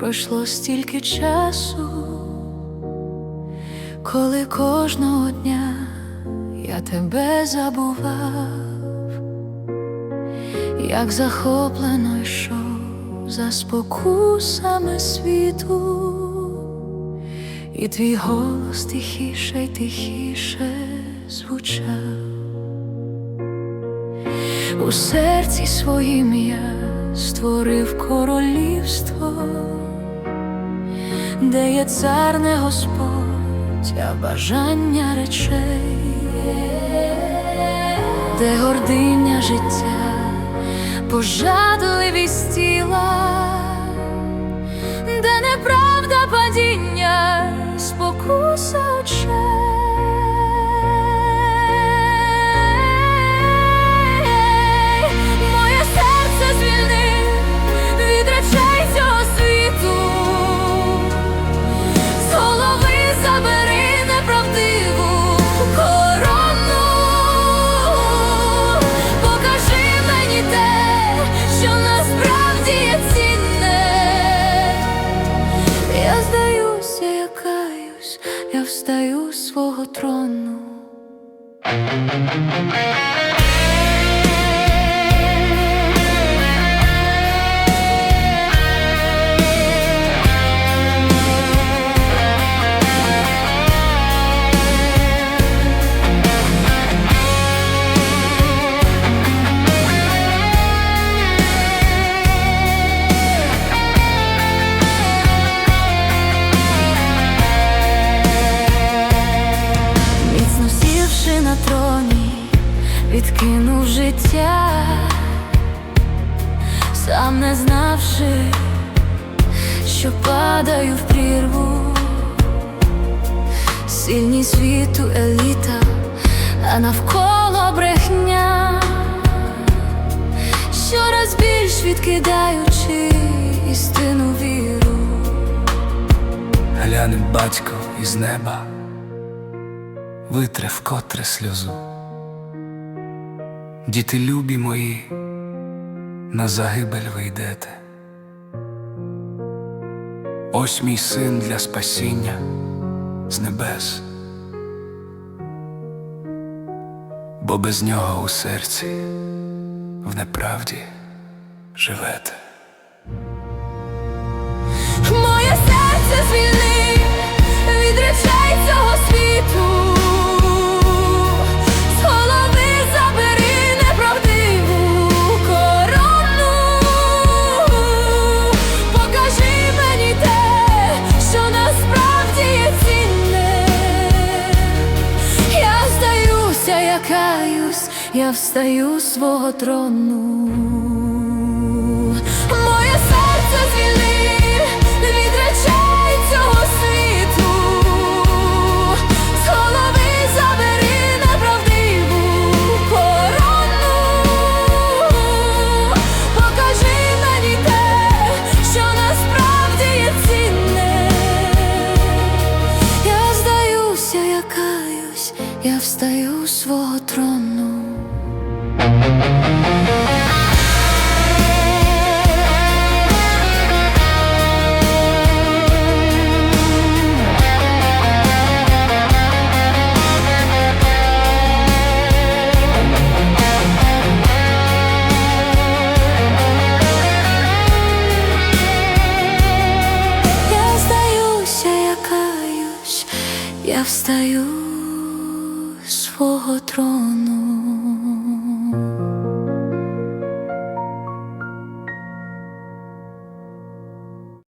пройшло стільки часу, коли кожного дня я тебе забував, як захоплено йшов за спокусами світу, і твій голос тихіше й тихіше звучав. У серці своїм я створив королівство, де є цар не Господь, а бажання речей, де гординя життя, пожадливість тіла, де неправда падіння, спокуса встаю з свого трону. Відкинув життя, сам не знавши, що падаю в прірву, сильні світу еліта, а навколо брехня, щораз більш відкидаючи істину віру. Гляне батько із неба, витре вкотре сльозу. Діти любі мої, на загибель ви йдете. Ось мій син для спасіння з небес, бо без нього у серці в неправді живете. Я встаю свого трону. Встаю свого трону.